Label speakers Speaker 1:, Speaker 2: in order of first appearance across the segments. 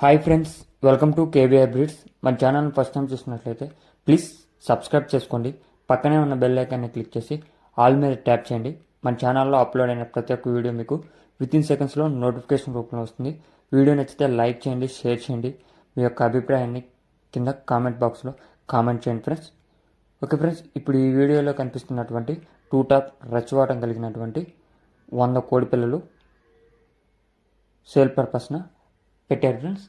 Speaker 1: Hi friends welcome to KBR breeds మన channel first time చూసినట్లయితే please subscribe చేసుకోండి. పక్కనే ఉన్న బెల్ ఐకాన్ని క్లిక్ చేసి ఆల్ మీద ట్యాప్ చేయండి. మన ఛానల్లో అప్లోడ్ అయిన ప్రతి ఒక్క వీడియో మీకు విత్ ఇన్ సెకండ్స్లో నోటిఫికేషన్ రూపంలో వస్తుంది. వీడియో నచ్చితే లైక్ చేయండి షేర్ చేయండి. మీ యొక్క అభిప్రాయాన్ని కింద కామెంట్ బాక్స్లో కామెంట్ చేయండి ఫ్రెండ్స్ ఓకే ఫ్రెండ్స్ ఇప్పుడు ఈ వీడియోలో కనిపిస్తున్నటువంటి టూ టాప్ రచ్చవాటం కలిగినటువంటి వంద కోడి పిల్లలు సేల్ పర్పస్న పెట్టారు ఫ్రెండ్స్.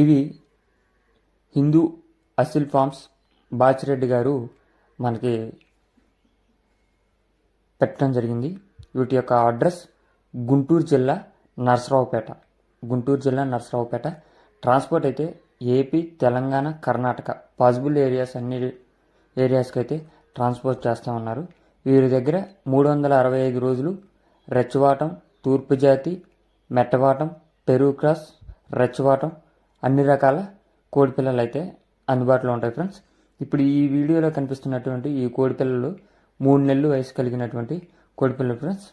Speaker 1: ఇవి హిందూ అసిల్ ఫార్మ్స్ బాచిరెడ్డి గారు మనకి పెట్టడం జరిగింది. వీటి యొక్క అడ్రస్ గుంటూరు జిల్లా నరసరావుపేట. గుంటూరు జిల్లా నరసరావుపేట. ట్రాన్స్పోర్ట్ అయితే AP Telangana Karnataka. Possible areas అన్ని ఏరియాస్కి అయితే ట్రాన్స్పోర్ట్ చేస్తూ ఉన్నారు. వీరి దగ్గర మూడు వందల అరవై ఐదు రోజులు రెచ్చవాటం తూర్పు జాతి మెట్టవాటం పెరుగు క్రాస్ రెచ్చవాటం అన్ని రకాల కోడి పిల్లలు అయితే అందుబాటులో ఉంటాయి ఫ్రెండ్స్ ఇప్పుడు ఈ వీడియోలో కనిపిస్తున్నటువంటి ఈ కోడి పిల్లలు మూడు నెలలు వయసు కలిగినటువంటి కోడి పిల్లలు ఫ్రెండ్స్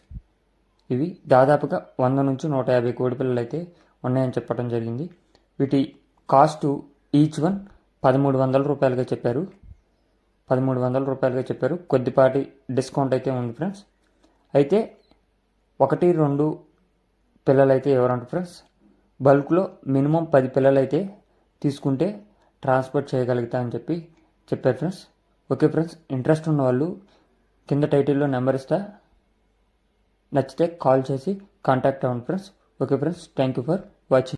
Speaker 1: ఇవి దాదాపుగా వంద నుంచి నూట యాభై కోడి పిల్లలు అయితే ఉన్నాయని చెప్పడం జరిగింది. వీటి కాస్ట్ ఈచ్ వన్ పదమూడు వందల రూపాయలుగా చెప్పారు. పదమూడు వందల రూపాయలుగా చెప్పారు. కొద్దిపాటి డిస్కౌంట్ అయితే ఉంది ఫ్రెండ్స్ అయితే ఒకటి రెండు పిల్లలైతే ఎవరంట ఫ్రెండ్స్? బల్క్లో మినిమం పది పిల్లలైతే తీసుకుంటే ట్రాన్స్పోర్ట్ చేయగలుగుతా అని చెప్పి చెప్పారు ఫ్రెండ్స్. ఓకే ఫ్రెండ్స్ ఇంట్రెస్ట్ ఉన్న వాళ్ళు కింద టైటిల్లో నెంబర్ ఇస్తా. నచ్చితే కాల్ చేసి కాంటాక్ట్ అవ్వండి friends. Okay friends thank you for watching.